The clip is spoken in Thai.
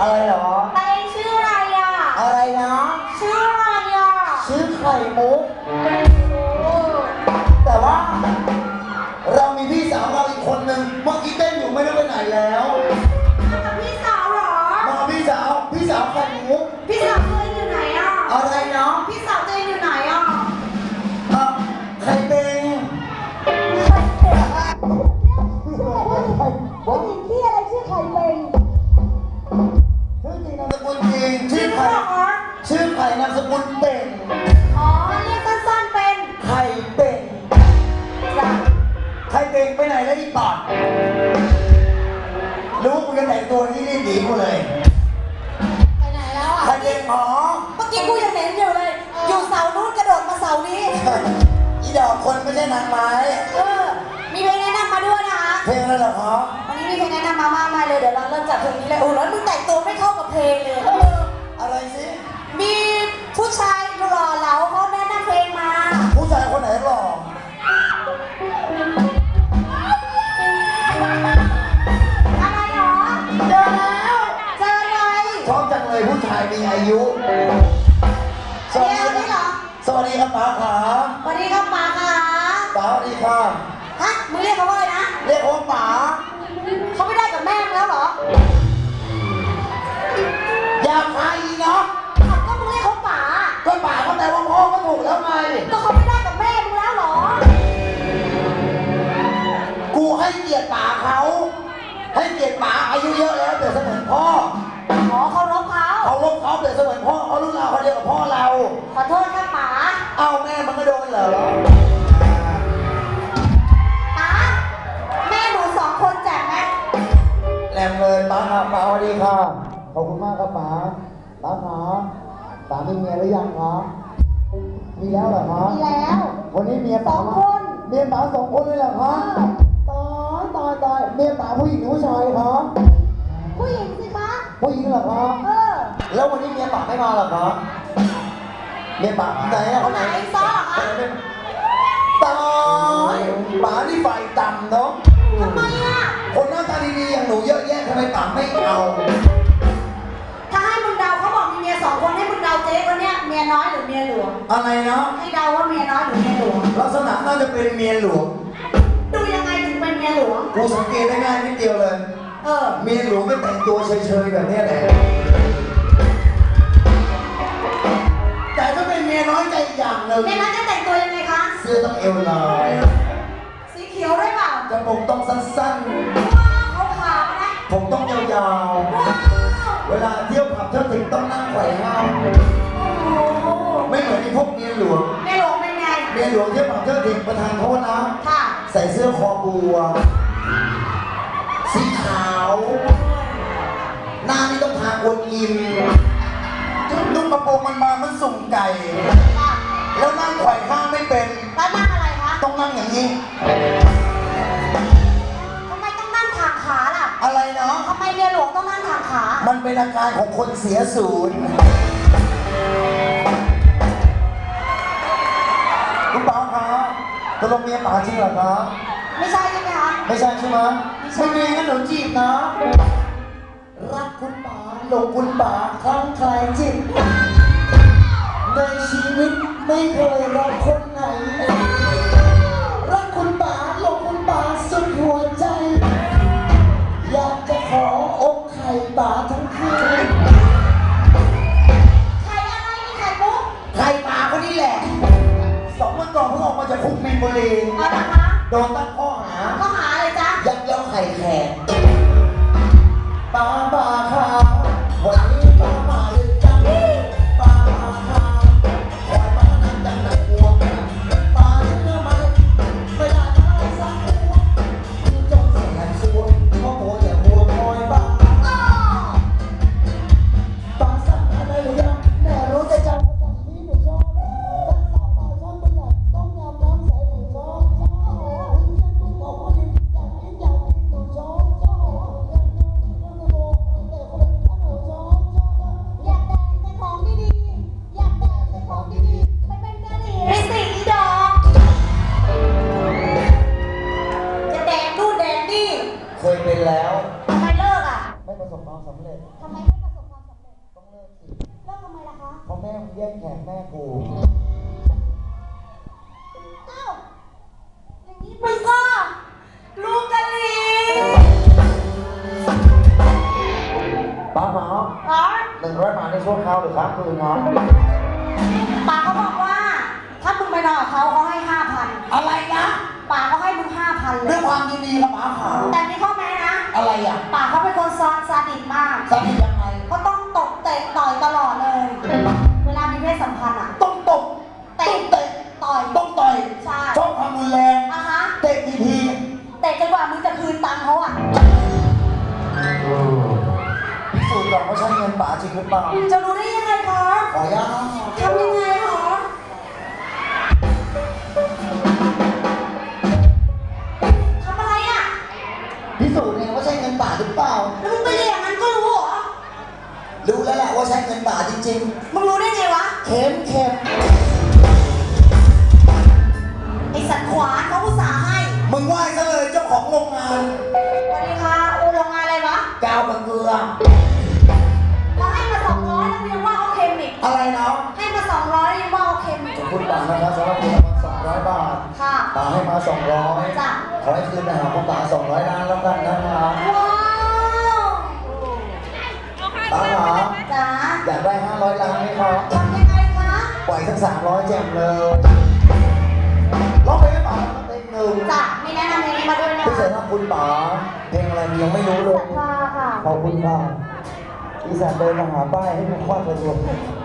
อะ อีปอดรู้กูจะแต่งตัวนี้รีบหนีกูเลยไปไหนแล้วอะไข่เป่งหมอเมื่อกี้กูยังเห็นอยู่เลย อยู่เสานู้นกระโดดมาเสานี้ อีดอกคนไม่ใช่นางไม้เออ มีเพลงแนะนำมาด้วยนะคะ เพลงอะไรเหรอครับวันนี้มีเพลงแนะนำมามากมายเลย เดี๋ยวเราเริ่มจากเพลงนี้เลยโอ้แล้วมึงแต่งตัวไม่เข้ากับเพลงเลย อะไรสิมีผู้ชายหล่อเหลาเขาแนะนำเพลงมา ผู้ชายคนไหน ป๋าสวัสดีค่ะฮะ มึงเรียกเขาว่าอะไรนะ เรียกว่าป๋าเขาไม่ได้กับแม่มึงแล้วเหรออยากใครเนาะอ้าวก็มึงเรียกเขาป๋า ก็ป๋าก็แต่ว่าพ่อก็ถูกแล้วไง ก็เขาไม่ได้กับแม่มึงแล้วเหรอ กูให้เกียรติป๋าเขา ให้เกียรติป๋าอายุเยอะแล้วเปรียบเสมือนพ่ออ๋อเขารบเขาเขาลบเขาเปรียบเสมือนพ่อเขารุ่นเราเขาเดียวกับพ่อเรา ขอโทษครับป๋า เอ้าแม่มันก็โดนเหรอ ป๋าครับป๋าสวัสดีค่ะ ขอบคุณมากครับป๋าป๋าขาป๋ามีเมียหรือยังครับมีแล้วเหรอครับมีแล้ว วันนี้เมียป๋าสองมาคนเมียป๋าสองคนเลยเหรอครับตายตายตายเมียป๋าผู้หญิงหรือผู้ชายครับผู้หญิงสิคะผู้หญิงเหรอครับเออ แล้ววันนี้เมียป๋าไม่มาเหรอครับเมียป๋าไหนอะคนไหนซ้อเหรอคะตายป๋านี่ไฟต่ำเนาะ ไมป๋าไม่เอาถ้าให้มึงเดาเขาบอกมีเมียสองคนให้มึงเดาเจ๊คนเนี้ยเมียน้อยหรือเมียหลวง อะไรเนาะให้เดาว่าเมียน้อยหรือเมียหลวง ลักษณะน่าจะเป็นเมียหลวงดูยังไงถึงเป็นเมียหลวง กูสังเกตได้ง่ายนิดเดียวเลย เออ เมียหลวงก็แต่งตัวเฉยๆแบบเนี้ยแหละ แต่ถ้าเป็นเมียน้อยใจอีกอย่างหนึ่งเมียน้อยจะแต่งตัวยังไงคะ เสื้อต้องเอวลอย สีเขียวด้วยเปล่า จมูกต้องสั้นว้ ผมต้องยาวว้าวๆ เวลาเที่ยวผับเที่ยวถึงต้องนั่งไขว่ห้างโอ้โหไม่เหมือนไอ้พวกเมียหลวงเมียหลวงเป็นไง เมียหลวงเที่ยวผับเที่ยวถึงประธานโทษนะ ค่ะ ใส่เสื้อคอบัว สีขาว หน้านี่ต้องทากวนอิมนุ่งกระโปรงมันมามันสุ่มไก่ค่ะแล้วนั่งไขว่ห้างไม่เป็น แล้วนั่งอะไรคะ ต้องนั่งอย่างนี้ อะไรเนาะทำไมเมียหลวงต้องนั่งถางขา มันเป็นอาการของคนเสียศูนย์คุณป๋าครับตกลงเมียป๋าจริงเหรอครับ ไม่ใช่ใช่ไหมคะ ไม่ใช่ใช่ไหมไม่ใช่ไม่มีงั้นหนูจีบนะ รักคุณป๋าหลงคุณป๋าคลั่งใครจิตในชีวิตไม่เคยรักคน นบุรี เอานะคะโดนตั้งข้อหาก็หาเลยจ้ะยักยอกไข่แขก ย่งแขนแม่กูเอ้าอย่างนี้มึงก็ลูกกะลีป้าหมอเหรอหนึ่งร้อยบาทในช่วงเขาหรือครับคืนเนาะป่าเขาบอกว่า ถ้ามึงไปนอนกับเขาเขาให้ห้าพันอะไรนะป่าเขาให้มึงห้าพันเลด้วยยความยินดีครับป้าขาแต่มีข้อแม้นะ อะไรอะป่าเขาเป็นคนซอนซาดิสมาก นป๋าจริงหรือเปล่าจะรู้ได้ยังไงคะขออนุญาตนะทำยังไงคะทำอะไรอะ พิสูจน์เนี่ยว่าใช้เงินป๋าหรือเปล่า แล้วมึงไปเรียนอย่างนั้นก็รู้เหรอ รู้แล้วแหละว่าใช้เงินป๋าจริงมึงรู้ได้ไงวะ ๆ เข็มเข็มไอสันขวานเขาอุตส่าห์ให้ มึงไหว้ซะเลยเจ้าของโรงงาน ป๋าให้มาสองร้อยจ้ะ ขอให้คืนไปหาคุณป๋าสองร้อยล้านแล้วกันนะครับว้าวป๋าหาจ๋าอยากได้ห้าร้อยล้านไหมครับ ทำยังไงคะปล่อยสักสามร้อยแจมเลยร้องเพลงให้ป๋าสักเพลงหนึ่งจ้ะมีแนะนำเพลงนี้มาด้วยนะพี่เสคะร็จแล้วคุณป๋าเพลงอะไรยังไม่รู้เลย ค่ะค่ะขอบคุณค่ะอีสานเดินมาหาป้ายให้มันคว้าไปรวมเ